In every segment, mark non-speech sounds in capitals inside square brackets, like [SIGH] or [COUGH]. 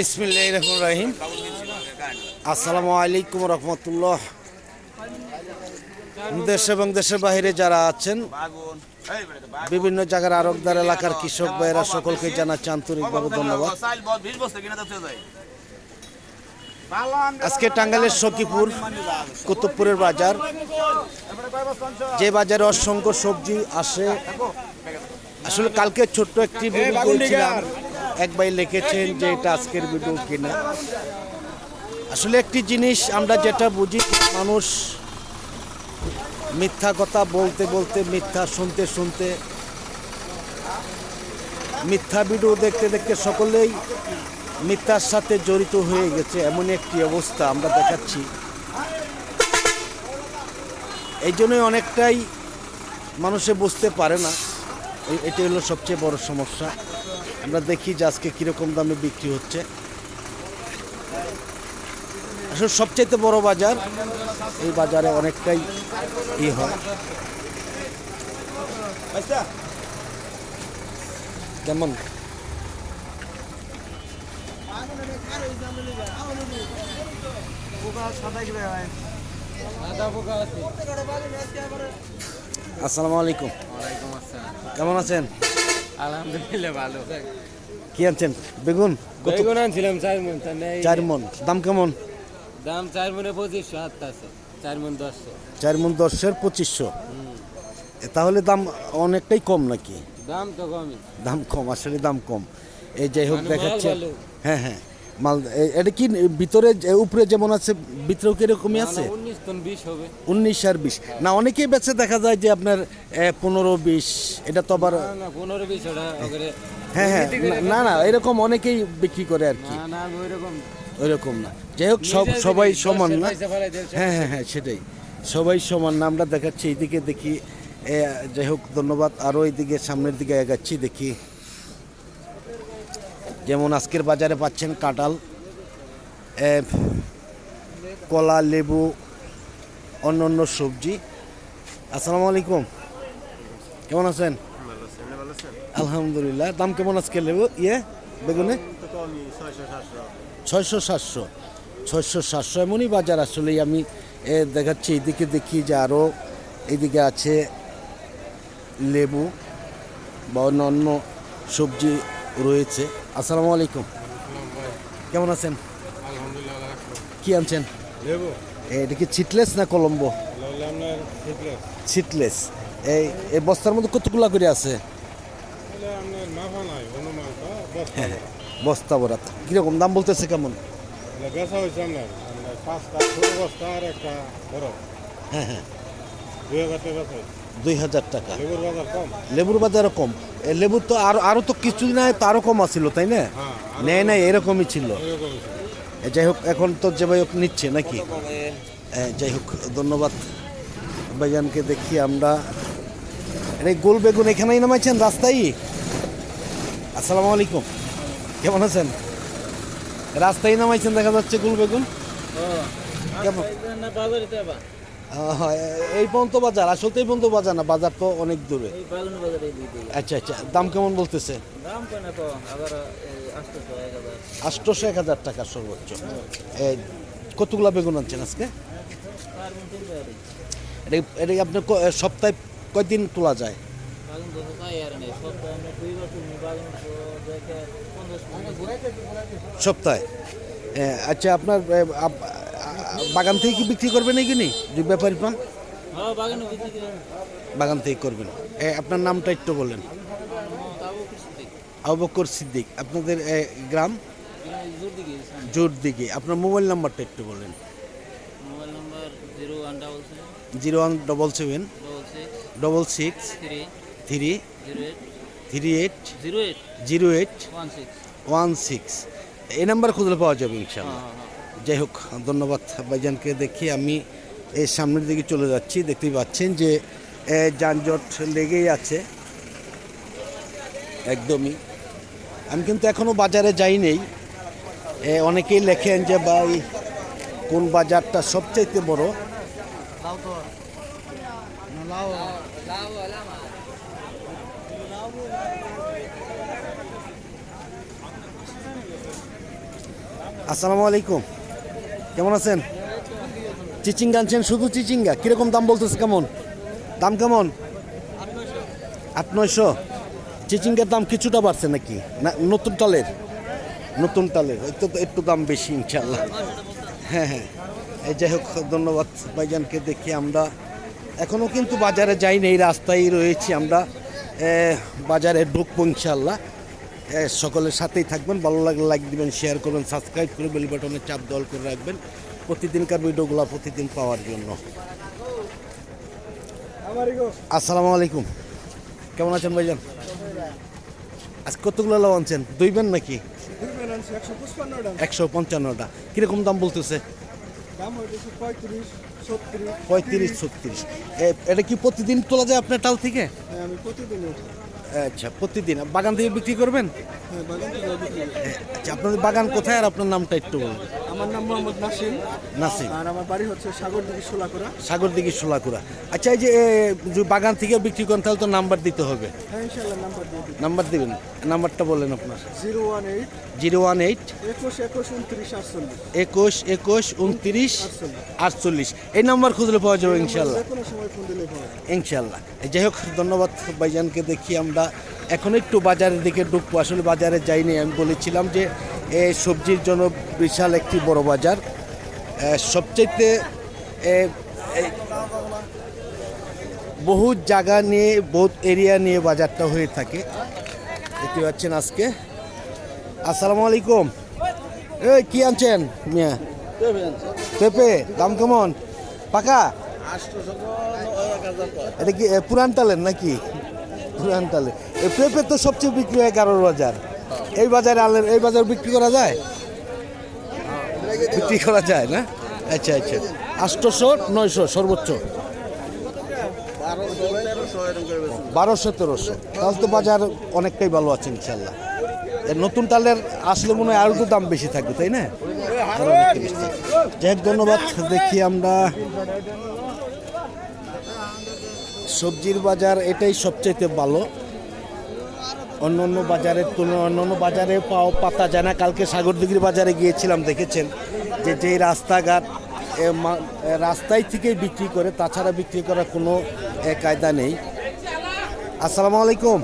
বিসমিল্লাহ রহমান রাহিম আসসালামু আলাইকুম রহমতুল্লাহ। দেশ এবং দেশের বাইরে যারা আছেন, বিভিন্ন জায়গার আরবদার এলাকার কৃষক ভাইয়েরা সকলকে জানাচ্ছি আন্তরিকভাবে ধন্যবাদ। আজকে টাঙ্গাইলের সখীপুর, কুতুবপুরের বাজার। যে বাজারে অসংখ্য সবজি আসে। আসলে কালকে ছোট্ট একটি এক ভাই লিখেছেন যে এটা আজকের ভিডিও কিনা। আসলে একটি জিনিস আমরা যেটা বুঝি, মানুষ মিথ্যা কথা বলতে বলতে, মিথ্যা শুনতে শুনতে, মিথ্যা ভিডিও দেখতে দেখতে সকলেই মিথ্যার সাথে জড়িত হয়ে গেছে এমন একটি অবস্থা আমরা দেখাচ্ছি। এই জন্যই অনেকটাই মানুষে বুঝতে পারে না, এ- এটাই হলো সবচেয়ে বড় সমস্যা। আমরা দেখি যে আজকে কীরকম দামে বিক্রি হচ্ছে। আসলে সবচাইতে বড় বাজার এই বাজারে অনেকটাই ই হয়। কেমন আসসালামু আলাইকুম। কেমন আছেন? আলহামদুলিল্লাহ ভালো। কি আনছেন? বেগুন? বেগুন আনছিলাম চার মন চার মন। দাম কেমন? দাম চার মনে পঁচিশশো হাত আছে। চার মন দশশো। চার মন দশের পঁচিশশো। তাহলে দাম অনেকটাই কম নাকি? দাম তো কমই। দাম কম আসলে দাম কম। এই যাই হোক মানে দেখাচ্ছে। হ্যাঁ হ্যাঁ। মাল এটা কি ভিতরে উপরে যেমন আছে ভিতরেও কি এরকমই আছে? উনিশ হবে। উনিশ আর বিশ। না অনেকেই বেচে দেখা যায় যে আপনার পনেরো বিশ এটা তো আবার পনেরো বিশ হ্যাঁ হ্যাঁ না- না এরকম অনেকেই বিক্রি করে আর কি। ওইরকম না। যাই হোক সব সবাই সমান না। হ্যাঁ হ্যাঁ হ্যাঁ সেটাই। সবাই সমান না আমরা দেখাচ্ছি এইদিকে দেখি যাই হোক ধন্যবাদ। আরও এইদিকে সামনের দিকে এগাচ্ছি দেখি। যেমন আজকের বাজারে পাচ্ছেন কাঁঠাল কলা লেবু অন্য অন্য সবজি। আসসালামু আলাইকুম। কেমন আছেন? আলহামদুলিল্লাহ। দাম কেমন আজকে লেবু? ইয়ে বেগুনে? ছয়শো সাতশো। ছয়শো সাতশো। এমনই বাজার আসলেই আমি এ, দেখাচ্ছি। এইদিকে দেখি যে আরও এইদিকে আছে লেবু বা অন্য অন্য সবজি রয়েছে। আসসালামু আলাইকুম। কেমন আছেন? কি আনছেন? এটা কি ছিটলেস না কলম্বো? ছিটলেস। এই এই বস্তার মধ্যে কতগুলা করে আছে? বস্তা হ্যাঁ বরাত কীরকম দাম বলতেছে কেমন? হ্যাঁ হ্যাঁ। দুই হাজার টাকা লেবুর বাজার কম। লেবুর তো আরও আরও তো কিছুদিন আগে তো আরও কম আছিল তাই না? হ্যাঁ নেয় নাই এরকমই ছিল। যাই হোক এখন তো যে ভাই হোক নিচ্ছে নাকি? যাই হোক ধন্যবাদ। ভাইজানকে দেখি আমরা। এই গোল বেগুন এখানেই নামাইছেন রাস্তায়? আসসালামু আলাইকুম। কেমন আছেন? রাস্তায় নামাইছেন দেখা যাচ্ছে গোল বেগুন? কেমন? বাজারে যাবা আহ, এই পর্যন্ত বাজার আসলে এই পর্যন্ত বাজার না বাজার তো অনেক দূরে। এই আচ্ছা আচ্ছা দাম কেমন বলতেছে? আসতেছে এক হাজার। টাকার সর্বোচ্চ। এ, কতগুলা বেগুন আনছেন আজকে? এটা ক- সপ্তাহে কয়দিন তোলা যায়? সপ্তাহে আচ্ছা আপনার বাগান থেকে কি বিক্রি করবেন এই কিনি? যদি ব্যাপারী পান? হ্যাঁ বাগানে থেকে করবেন। আপনার নামটা একটু দিই আবকর সিদ্দিক। আপনাদের গ্রাম? জোর দিকে। আপনার মোবাইল নাম্বারটা একটু number zero one double seven. Double six. Three. Three. Eight. Zero eight. Zero eight. One six. এই নাম্বার খুঁজলে পাওয়া যাবে ইনশাল্লাহ। হ্যাঁ হ্যাঁ। যাই হোক, ধন্যবাদ ভাইজানকে দেখি আমি এই সামনের দিকে চলে যাচ্ছি। দেখতেই পাচ্ছেন যে যানজট লেগেই আছে। একদমই। আমি কিন্তু এখনও বাজারে যাই নেই। অনেকেই লেখেন যে, ভাই, কোন বাজারটা সবচাইতে বড়? আসসালামু আলাইকুম। কেমন আছেন? চিচিঙ্গা আনছেন, শুধু চিচিঙ্গা? কীরকম দাম বলতেছে কেমন? দাম কেমন? আট নয়শো। চিচিঙ্গার দাম কিছুটা বাড়ছে নাকি? না, নতুন টালের নতুন টালের একটু একটু দাম বেশি ইনশাল্লাহ হ্যাঁ হ্যাঁ। এই যাই হোক, ধন্যবাদ ভাইজানকে দেখি আমরা এখনও কিন্তু বাজারে যাইনি এই রাস্তায় রয়েছি আমরা। বাজারে ঢুকবো ইনশাল্লাহ সকলের সাথেই থাকবেন। ভালো লাগলে লাইক দিবেন শেয়ার করবেন সাবস্ক্রাইব করে বেল বাটনে চাপ দল করে রাখবেন। প্রতিদিনকার ভিডিওগুলো প্রতিদিন পাওয়ার জন্য। আসসালামু আলাইকুম। কেমন আছেন ভাইজান? আজ কতগুলো লাভ আনছেন? দুইবেন নাকি? একশো পঞ্চান্নটা। কীরকম দাম বলতেছে? পঁয়ত্রিশ ছত্রিশ। এটা কি প্রতিদিন তোলা যায় আপনার টাল থেকে? আমি প্রতিদিন আচ্ছা প্রতিদিন বাগান থেকে বিক্রি করবেন হ্যাঁ। আচ্ছা আপনাদের বাগান কোথায় আর আপনার নামটা একটু বলুন আমার নাম মোহাম্মদ নাসিম। নাসিম। আর আমার বাড়ি হচ্ছে সাগর দিকে সোলাকোড়া সাগর দিঘি সোলাকুড়া আচ্ছা এই যে বাগান থেকে বিক্রি করেন তাহলে তো নাম্বার দিতে হবে। হ্যাঁ ইনশাল্লাহ নাম্বার দিয়ে নাম্বার দিবেন। নাম্বারটা বলেন আপনার। Zero one eight zero one eight একুশ একুশ উনত্রিশ আটচল্লিশ। একুশ একুশ উনত্রিশ আটচল্লিশ। এই নাম্বার খুঁজলে পাওয়া যাবে ইনশাল্লাহ। ইনশাল্লাহ। যাই হোক ধন্যবাদ ভাইজানকে দেখি আমরা। এখন একটু বাজারের দিকে ঢুকবো। আসলে বাজারে যাইনি, আমি বলেছিলাম যে সবজির জন্য বিশাল একটি বড় বাজার। সবচাইতে বহু জায়গা নিয়ে, বহুত এরিয়া নিয়ে বাজারটা হয়ে থাকে। দেখতে পাচ্ছেন আজকে। আসসালামু আলাইকুম। এই, কি আনছেন, মিয়া? পেঁপে, দাম কেমন? পাকা? এটা কি পুরান তালের নাকি? পুরান তালের। এ পেঁপে তো সবচেয়ে বিক্রি হয় কারোর বাজার। এই বাজারে আনলেন এই বাজার বিক্রি করা যায়? বিক্রি করা যায় না? আচ্ছা আচ্ছা। আটশোশো নয়শো সর্বোচ্চ। বারোশো তেরোশো তাহলে তো বাজার অনেকটাই ভালো আছে ইনশাল্লাহ। নতুন তালের আসলে মনে হয় আরও একটু দাম বেশি থাকবে তাই না। যাই ধন্যবাদ। দেখি আমরা সবজির বাজার এটাই সবচেয়ে ভালো। অন্য অন্য বাজারের তুলনায় অন্য অন্য বাজারে পাও পাতা যায় না কালকে সাগরদিঘির বাজারে গিয়েছিলাম দেখেছেন? যে যেই রাস্তাঘাট রাস্তায় থেকেই বিক্রি করে তাছাড়া বিক্রি করার কোনো কায়দা নেই। আসসালামু আলাইকুম।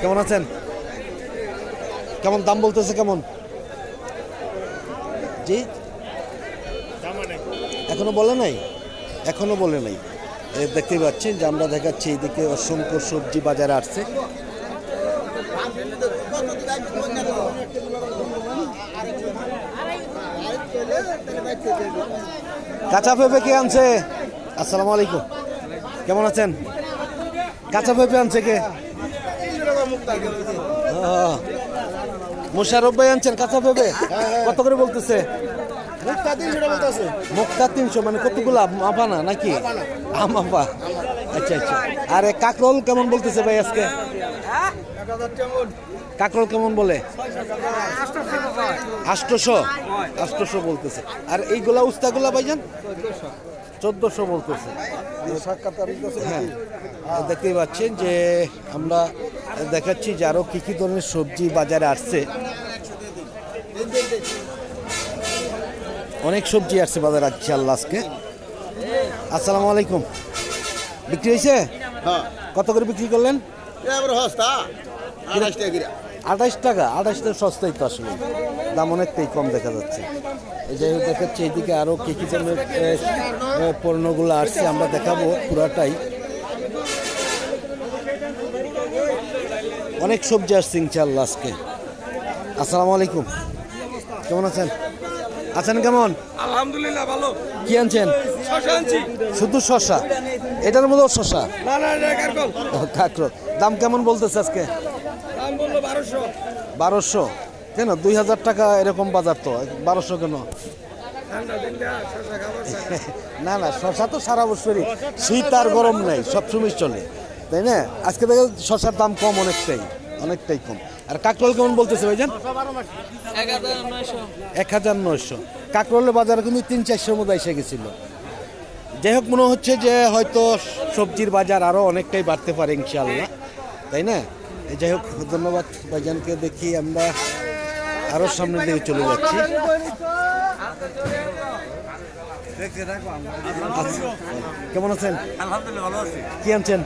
কেমন আছেন? কেমন দাম বলতেছে কেমন? জি? এখনও বলে নাই? এখনও বলে নাই। এ, দেখতেই পাচ্ছেন যে আমরা দেখাচ্ছি এদিকে অসংখ্য সবজি বাজারে আসছে। কাঁচা পেঁপে কে আনছে? আসসালামু আলাইকুম। কেমন আছেন? কাঁচা পেঁপে আনছে কে? মোশারফ ভাই আনছেন কাঁচা পেঁপে? কত করে বলতেছে? মুক্তা তিনশো মানে কতগুলা? মাপা না নাকি আমাপা আচ্ছা আচ্ছা। আরে কাকরোল কেমন বলতেছে ভাই আজকে? কাকরোল কেমন বলে? আষ্টশো আষ্টশো বলতেছে। আর এইগুলা উস্তাগুলা ভাইজান? চোদ্দশো। বলতেছে। হ্যাঁ। দেখতেই পাচ্ছেন যে আমরা দেখাচ্ছি যে আরও কী কী ধরনের সবজি বাজারে আসছে। অনেক সবজি আসছে বাজারে আসছে আল্লাহ আজকে। আসসালামু আলাইকুম। বিক্রি হয়েছে হ্যাঁ। কত করে বিক্রি করলেন? আঠাশ টাকা আঠাশ টাকা? সস্তাই তো আসলে। দাম অনেকটাই কম দেখা যাচ্ছে। এই যাই হোক দেখাচ্ছি এইদিকে আরও কী কী ধরনের পণ্যগুলো আসছে আমরা দেখাবো পুরাটাই। অনেক সবজি আসছে ইনশাল্লাহ আজকে। আসসালামু আলাইকুম। কেমন আছেন? আছেন কেমন? আলহামদুলিল্লাহ ভালো। কি আনছেন? শুধু শশা এটার মধ্যেও শশা না না এটা কারকল কাকরো দাম কেমন বলতেছে আজকে? বারোশো? কেন? দুই হাজার টাকা এরকম বাজার তো। বারোশো কেন। [LAUGHS] না না শশা তো সারা বছরই। শীত আর গরম নেই সবসময় চলে। তাই না? আজকে দেখে শশার দাম কম অনেকটাই অনেকটাই কম। আর কাকরোল কেমন বলতেছে ভাইজান? এক হাজার নয়শো। এক হাজার নয়শো। কাকরোলের বাজার কিন্তু তিন চারশোর মধ্যে এসে গেছিল। যাই হোক মনে হচ্ছে যে হয়তো সবজির বাজার আরও অনেকটাই বাড়তে পারে ইনশাল্লাহ তাই না? যাই হোক ধন্যবাদ ভাইজানকে দেখি আমরা আরও সামনের দিকে চলে যাচ্ছি। আচ্ছা, কেমন আছেন? আলহামদুলিল্লাহ ভালো আছি। কি আনছেন?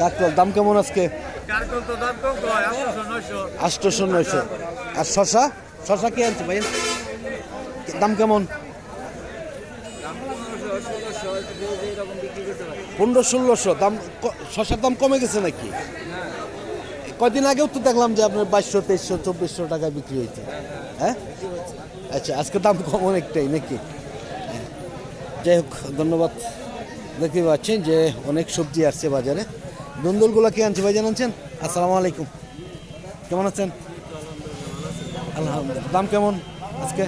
কাকল দাম কেমন আজকে? আটশো নয়শো। আর শশা? শশা কি আনছে ভাই দাম কেমন? পনেরো ষোলোশো দাম শশার দাম কমে গেছে নাকি? কয়দিন আগেও তো দেখলাম যে আপনার বাইশশো, তেইশশো, চব্বিশশো টাকায় বিক্রি হয়েছে। হ্যাঁ? আচ্ছা আজকে দাম কম অনেকটাই নাকি? হ্যাঁ। যাই হোক, ধন্যবাদ। দেখতে পাচ্ছেন যে অনেক সবজি আসছে বাজারে। দুন্দুলগুলো কি আনছে ভাই জানাচ্ছেন আসসালামু আলাইকুম। কেমন আছেন? আলহামদুলিল্লাহ। দাম কেমন আজকে?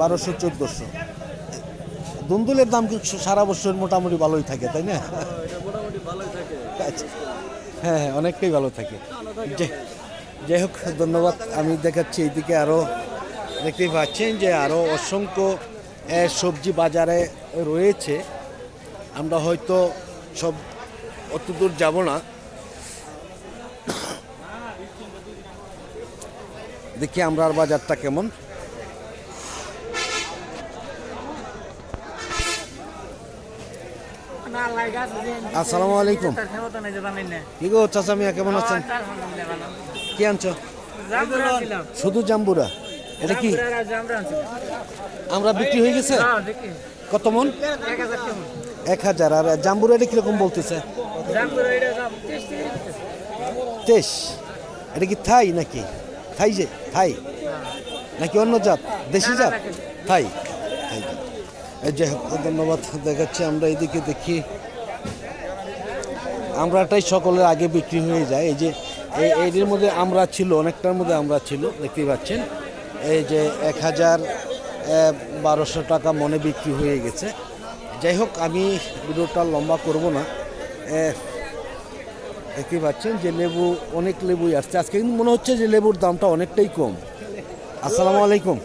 বারোশো, চোদ্দশো। দুন্দুলের দাম সারা বছর মোটামুটি ভালোই থাকে, তাই না? এটা মোটামুটি ভালোই থাকে। আচ্ছা হ্যাঁ হ্যাঁ অনেকটাই ভালো থাকে। যাই- হোক, ধন্যবাদ। আমি দেখাচ্ছি এইদিকে আরও দেখতেই পাচ্ছেন যে আরও অসংখ্য সবজি বাজারে রয়েছে। আমরা হয়তো সব অত দূর যাব না। দেখি আমরা বাজারটা কেমন। আসসালামু আলাইকুম। কি গো চাচা মিয়া, কেমন আছেন? কি আনছো? শুধু জাম্বুরা? এটা কি? আমরা বিক্রি হয়ে গেছে? কত মন? এক হাজার। আর জাম্বুরা এটা কীরকম বলতেছে? তেইশ। এটা কি থাই নাকি? থাই যে, থাই। নাকি অন্য জাত? দেশি জাত? থাই। থাই। যাই হোক ধন্যবাদ দেখাচ্ছি, আমরা এদিকে দেখি। আমরাটাই সকলের আগে বিক্রি হয়ে যায়। এই যে, এই এর মধ্যে আমরা ছিল, অনেকটার মধ্যে আমরা ছিল, দেখতেই পাচ্ছেন। এই যে এক হাজার বারোশো টাকা মনে বিক্রি হয়ে গেছে। যাই হোক, আমি ভিডিওটা লম্বা করব না। দেখতেই পাচ্ছেন যে লেবু, অনেক লেবুই আসছে। আজকে কিন্তু মনে হচ্ছে যে লেবুর দামটা অনেকটাই কম। আসসালামু আলাইকুম।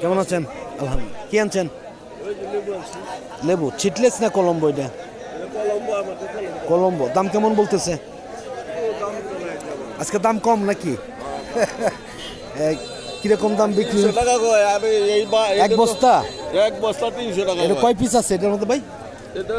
কেমন আছেন? আলহামদুলিল্লাহ। কি আনছেন? লেবু, ছিটলেস না কলম্বো এটা? কলম্বো দাম কেমন বলতেছে? আজকে দাম কম নাকি? কীরকম দাম বিক্রি এক বস্তা? এক বস্তা তিনশো টাকা এটা কয়। কয় পিস আছে এটার মধ্যে ভাই? এটা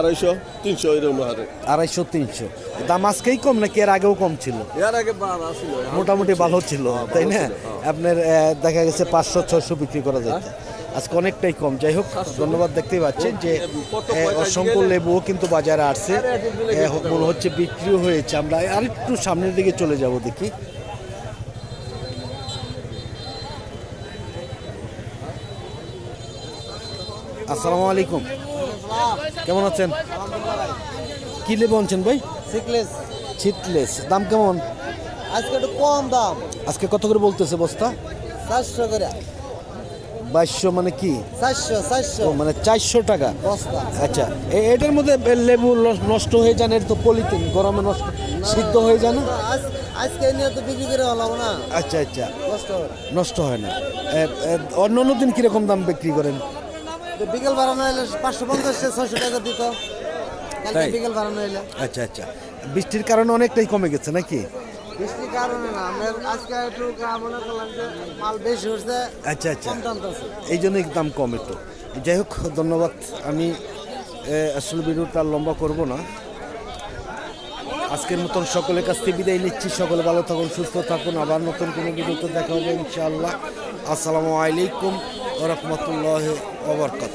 আড়াইশো তিনশো এরকম হারে। আড়াইশো তিনশো। দাম আজকেই কম নাকি এর আগেও কম ছিল? এর আগে মোটামুটি ভালো ছিল তাই না? আপনার দেখা গেছে পাঁচশো ছয়শো বিক্রি করা যায়। আজকে অনেকটাই কম। যাই হোক ধন্যবাদ দেখতে পাচ্ছেন যে অসংখ্য লেবুও কিন্তু বাজারে আসছে। মনে হচ্ছে বিক্রিও হয়েছে। আমরা আরেকটু সামনের দিকে চলে যাব দেখি। আসসালামু আলাইকুম। কেমন আছেন? কি লেবু আনছেন ভাই? সিকলেস। ছিটলেস দাম কেমন? আজকে একটু কম দাম। আজকে কত করে বলতেছে বস্তা? চারশো করে। বাইশশো মানে কি? চারশো চারশো। মানে চারশো টাকা। আচ্ছা এটার মধ্যে লেবু নষ্ট হয়ে যান এর তো পলিথিন গরমে নষ্ট সিদ্ধ হয়ে যায় না? আজ- আজকে নিয়ে তো বিক্রি করে হলাম না। আচ্ছা আচ্ছা। নষ্ট হয় না। অন্য অন্য দিন কীরকম দাম বিক্রি করেন? বিকেল বাড়ানো হলে পাঁচশো পঞ্চাশ ছয়শো টাকা দিত। বিকেল বাড়ানো হইলে আচ্ছা আচ্ছা। বৃষ্টির কারণে অনেকটাই কমে গেছে নাকি? বৃষ্টির কারণে না আমরা আজকে একটু মনে করলাম যে মাল বেশি হচ্ছে আচ্ছা আচ্ছা। এই জন্যই দাম কম একটু। যাই হোক ধন্যবাদ। আমি আসলে ভিডিওটা লম্বা করব না। আজকের মতন সকলের কাছ থেকে বিদায় নিচ্ছি। সকলে ভালো থাকুন সুস্থ থাকুন। আবার নতুন কোনো ভিডিওতে দেখা হবে ইনশাআল্লাহ। আসসালামু আলাইকুম ওরহমতুল্লাহ ওবরকাত